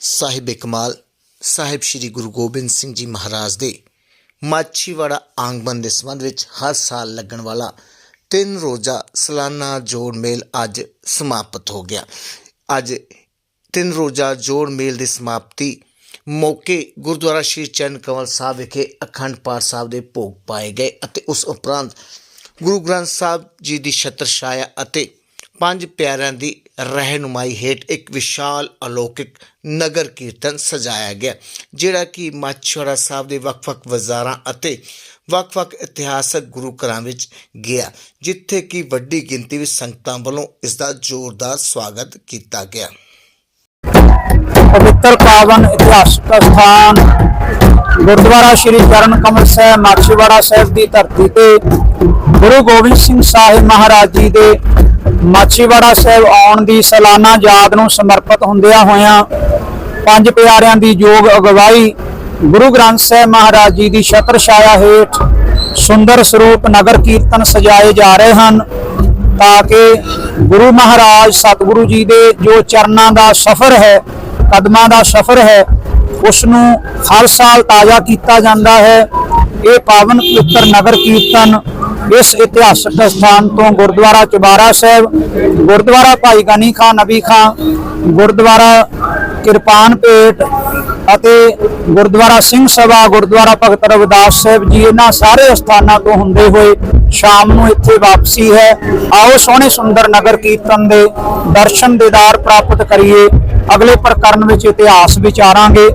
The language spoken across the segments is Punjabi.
ਸਾਹਿਬ ਕਮਾਲ ਸਾਹਿਬ ਸ੍ਰੀ ਗੁਰੂ ਗੋਬਿੰਦ ਸਿੰਘ ਜੀ ਮਹਾਰਾਜ ਦੇ ਮਾਛੀਵਾੜਾ ਆਂਗਮਨ ਦੇ ਸੰਬੰਧ ਵਿੱਚ ਹਰ ਸਾਲ ਲੱਗਣ ਵਾਲਾ ਤਿੰਨ ਰੋਜ਼ਾ ਸਾਲਾਨਾ ਜੋੜ ਮੇਲ ਅੱਜ ਸਮਾਪਤ ਹੋ ਗਿਆ। ਅੱਜ ਤਿੰਨ ਰੋਜ਼ਾ ਜੋੜ ਮੇਲ ਦੀ ਸਮਾਪਤੀ ਮੌਕੇ ਗੁਰਦੁਆਰਾ ਸ਼੍ਰੀ ਚਰਨ ਕੰਵਲ ਸਾਹਿਬ ਵਿਖੇ ਅਖੰਡ ਪਾਠ ਸਾਹਿਬ ਦੇ ਭੋਗ ਪਾਏ ਗਏ ਅਤੇ ਉਸ ਉਪਰੰਤ ਗੁਰੂ ਗ੍ਰੰਥ ਸਾਹਿਬ ਜੀ ਦੀ ਛਤਰ ਛਾਇਆ ਅਤੇ ਪੰਜ ਪਿਆਰਿਆਂ ਦੀ ਰਹਿਨੁਮਾਈ ਹੇਠ ਇੱਕ ਵਿਸ਼ਾਲ ਅਲੌਕਿਕ ਨਗਰ ਕੀਰਤਨ ਸਜਾਇਆ ਗਿਆ, ਜਿਹੜਾ ਕਿ ਮਾਛੀਵਾੜਾ ਸਾਹਿਬ ਦੇ ਵੱਖ-ਵੱਖ ਬਾਜ਼ਾਰਾਂ ਅਤੇ ਵੱਖ-ਵੱਖ ਇਤਿਹਾਸਕ ਗੁਰੂ ਘਰਾਂ ਵਿੱਚ ਗਿਆ, ਜਿੱਥੇ ਕਿ ਵੱਡੀ ਗਿਣਤੀ ਵਿੱਚ ਸੰਗਤਾਂ ਵੱਲੋਂ ਇਸ ਦਾ ਜ਼ੋਰਦਾਰ ਸਵਾਗਤ ਕੀਤਾ ਗਿਆ। ਪਵਿੱਤਰ ਪਾਵਨ ਇਤਿਹਾਸਕ ਸਥਾਨ ਗੁਰਦੁਆਰਾ ਸ਼੍ਰੀ ਚਰਨ ਕਮਲ ਸਾਹਿਬ, ਮਾਛੀਵਾੜਾ ਸਾਹਿਬ ਦੀ ਧਰਤੀ ਤੇ ਗੁਰੂ ਗੋਬਿੰਦ ਸਿੰਘ ਸਾਹਿਬ ਮਹਾਰਾਜ ਜੀ ਦੇ ਮਾਛੀਵਾੜਾ ਸਾਹਿਬ ਆਉਣ ਦੀ ਸਾਲਾਨਾ ਯਾਦ ਨੂੰ ਸਮਰਪਿਤ ਹੁੰਦਿਆਂ ਹੋਇਆਂ ਪੰਜ ਪਿਆਰਿਆਂ ਦੀ ਯੋਗ ਅਗਵਾਈ ਗੁਰੂ ਗ੍ਰੰਥ ਸਾਹਿਬ ਮਹਾਰਾਜ ਜੀ ਦੀ ਛਤਰ ਛਾਇਆ ਹੇਠ ਸੁੰਦਰ ਸਰੂਪ ਨਗਰ ਕੀਰਤਨ ਸਜਾਏ ਜਾ ਰਹੇ ਹਨ ਤਾਂ ਕਿ ਗੁਰੂ ਮਹਾਰਾਜ ਸਤਿਗੁਰੂ ਜੀ ਦੇ ਜੋ ਚਰਨਾਂ ਦਾ ਸਫ਼ਰ ਹੈ, ਕਦਮਾਂ ਦਾ ਸਫ਼ਰ ਹੈ, ਉਸ ਨੂੰ ਹਰ ਸਾਲ ਤਾਜ਼ਾ ਕੀਤਾ ਜਾਂਦਾ ਹੈ। ਇਹ ਪਾਵਨ ਪਵਿੱਤਰ ਨਗਰ ਕੀਰਤਨ ਇਸ ਇਤਿਹਾਸਕ ਸਥਾਨ ਤੋਂ ਗੁਰਦੁਆਰਾ ਚੁਬਾਰਾ ਸਾਹਿਬ, ਗੁਰਦੁਆਰਾ ਭਾਈ ਗਨੀ ਖਾਨ, ਨਬੀ ਖਾਨ, ਗੁਰਦੁਆਰਾ ਕਿਰਪਾਨ ਭੇਟ ਅਤੇ ਗੁਰਦੁਆਰਾ ਸਿੰਘ ਸਭਾ, ਗੁਰਦੁਆਰਾ ਭਗਤ ਰਵਿਦਾਸ ਸਾਹਿਬ ਜੀ, ਇਹਨਾਂ ਸਾਰੇ ਸਥਾਨਾਂ ਤੋਂ ਹੁੰਦੇ ਹੋਏ ਸ਼ਾਮ ਨੂੰ ਇੱਥੇ ਵਾਪਸੀ ਹੈ। ਆਓ ਸੋਹਣੇ ਸੁੰਦਰ ਨਗਰ ਕੀਰਤਨ ਦੇ ਦਰਸ਼ਨ ਦੇਦਾਰ ਪ੍ਰਾਪਤ ਕਰੀਏ। ਅਗਲੇ ਪ੍ਰਕਰਨ ਵਿੱਚ ਇਤਿਹਾਸ ਵਿਚਾਰਾਂਗੇ।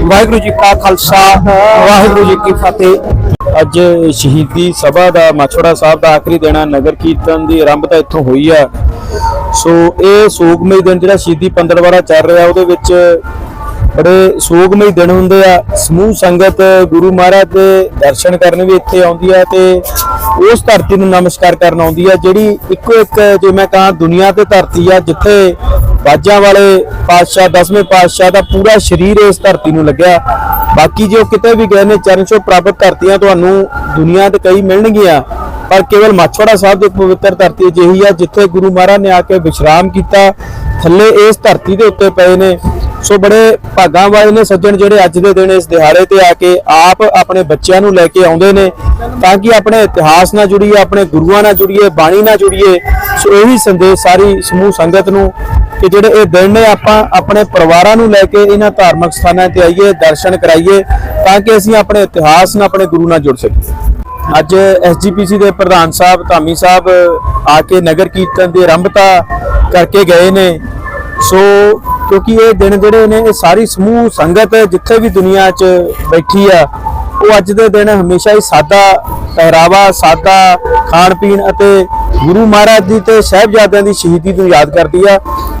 ਵਾਹਿਗੁਰੂ ਜੀ ਕਾ ਖਾਲਸਾ, ਵਾਹਿਗੁਰੂ ਜੀ ਕੀ ਫਤਿਹ। ਅੱਜ ਸ਼ਹੀਦੀ ਸਭਾ ਦਾ ਮਾਛੋੜਾ ਸਾਹਿਬ ਦਾ ਆਖਰੀ ਦਿਨ ਆ, ਨਗਰ ਕੀਰਤਨ ਦੀ ਆਰੰਭਤਾ ਇੱਥੋਂ ਹੋਈ ਆ। ਸੋ ਇਹ ਸੋਗਮਈ ਦਿਨ ਜਿਹੜਾ ਸ਼ਹੀਦੀ ਪੰਦਰਵਾੜਾ ਚੱਲ ਰਿਹਾ, ਉਹਦੇ ਵਿੱਚ ਬੜੇ ਸੋਗਮਈ ਦਿਨ ਹੁੰਦੇ ਆ। ਸਮੂਹ ਸੰਗਤ ਗੁਰੂ ਮਹਾਰਾਜ ਦੇ ਦਰਸ਼ਨ ਕਰਨ ਵੀ ਇੱਥੇ ਆਉਂਦੀ ਆ ਤੇ ਉਸ ਧਰਤੀ ਨੂੰ ਨਮਸਕਾਰ ਕਰਨ ਆਉਂਦੀ ਆ, ਜਿਹੜੀ ਇੱਕੋ ਇੱਕ ਜੇ ਮੈਂ ਕਹਾਂ ਦੁਨੀਆ ਤੇ ਧਰਤੀ ਆ, ਜਿੱਥੇ ਬਾਜਾਂ ਵਾਲੇ ਪਾਤਸ਼ਾਹ, ਦਸਵੇਂ ਪਾਤਸ਼ਾਹ ਦਾ ਪੂਰਾ ਸਰੀਰ ਇਸ ਧਰਤੀ ਨੂੰ ਲੱਗਿਆ। ਬਾਕੀ ਜੇ ਉਹ ਕਿਤੇ ਵੀ ਗਏ ਨੇ, ਚਰਨ ਛੋਹ ਪ੍ਰਾਪਤ ਧਰਤੀਆਂ ਤੁਹਾਨੂੰ ਦੁਨੀਆ ਤੇ ਕਈ ਮਿਲਣਗੀਆਂ, ਪਰ ਕੇਵਲ ਮਾਛੋੜਾ ਸਾਹਿਬ ਦੀ ਪਵਿੱਤਰ ਧਰਤੀ ਅਜਿਹੀ ਆ ਜਿੱਥੇ ਗੁਰੂ ਮਹਾਰਾਜ ਨੇ ਆ ਕੇ ਵਿਸ਼ਰਾਮ ਕੀਤਾ। ਥੱਲੇ ਇਸ ਧਰਤੀ ਦੇ ਉੱਤੇ ਪਏ ਨੇ। ਸੋ ਬੜੇ ਭਾਗਾਂ ਵਾਲੇ ਨੇ ਸੱਜਣ ਜਿਹੜੇ ਅੱਜ ਦੇ ਦਿਨ ਇਸ ਦਿਹਾੜੇ ਤੇ ਆ ਕੇ ਆਪ ਆਪਣੇ ਬੱਚਿਆਂ ਨੂੰ ਲੈ ਕੇ ਆਉਂਦੇ ਨੇ ਤਾਂ ਕਿ ਆਪਣੇ ਇਤਿਹਾਸ ਨਾਲ ਜੁੜੀਏ, ਆਪਣੇ ਗੁਰੂਆਂ ਨਾਲ ਜੁੜੀਏ, ਬਾਣੀ ਨਾਲ ਜੁੜੀਏ। ਸੋ ਇਹੀ ਸੰਦੇਸ਼ ਸਾਰੀ ਸਮੂਹ ਸੰਗਤ ਨੂੰ ਕਿ ਜਿਹੜੇ ਇਹ ਦਿਨ ਨੇ, ਆਪਾਂ ਆਪਣੇ ਪਰਿਵਾਰਾਂ ਨੂੰ ਲੈ ਕੇ ਇਹਨਾਂ ਧਾਰਮਿਕ ਸਥਾਨਾਂ ਤੇ ਆਈਏ, ਦਰਸ਼ਨ ਕਰਾਈਏ ਤਾਂ ਕਿ ਅਸੀਂ ਆਪਣੇ ਇਤਿਹਾਸ ਨਾਲ, ਆਪਣੇ ਗੁਰੂ ਨਾਲ ਜੁੜ ਸਕੀਏ। ਅੱਜ ਐਸਜੀਪੀਸੀ ਦੇ ਪ੍ਰਧਾਨ ਸਾਹਿਬ, ਧਾਮੀ ਸਾਹਿਬ ਆ ਕੇ ਨਗਰ ਕੀਰਤਨ ਦੀ ਆਰੰਭਤਾ ਕਰਕੇ ਗਏ ਨੇ। ਸੋ ਕਿਉਂਕਿ ਇਹ ਦਿਨ ਜਿਹੜੇ ਨੇ, ਇਹ ਸਾਰੀ ਸਮੂਹ ਸੰਗਤ ਜਿੱਥੇ ਵੀ ਦੁਨੀਆ 'ਚ ਬੈਠੀ ਆ, ਉਹ ਅੱਜ ਦੇ ਦਿਨ ਹਮੇਸ਼ਾ ਹੀ ਸਾਦਾ ਪਹਿਰਾਵਾ, ਸਾਦਾ ਖਾਣ ਪੀਣ ਅਤੇ ਗੁਰੂ ਮਹਾਰਾਜ ਦੀ ਤੇ ਸਹਿਬਜ਼ਾਦਿਆਂ ਦੀ ਸ਼ਹੀਦੀ ਨੂੰ ਯਾਦ ਕਰਦੀ ਆ।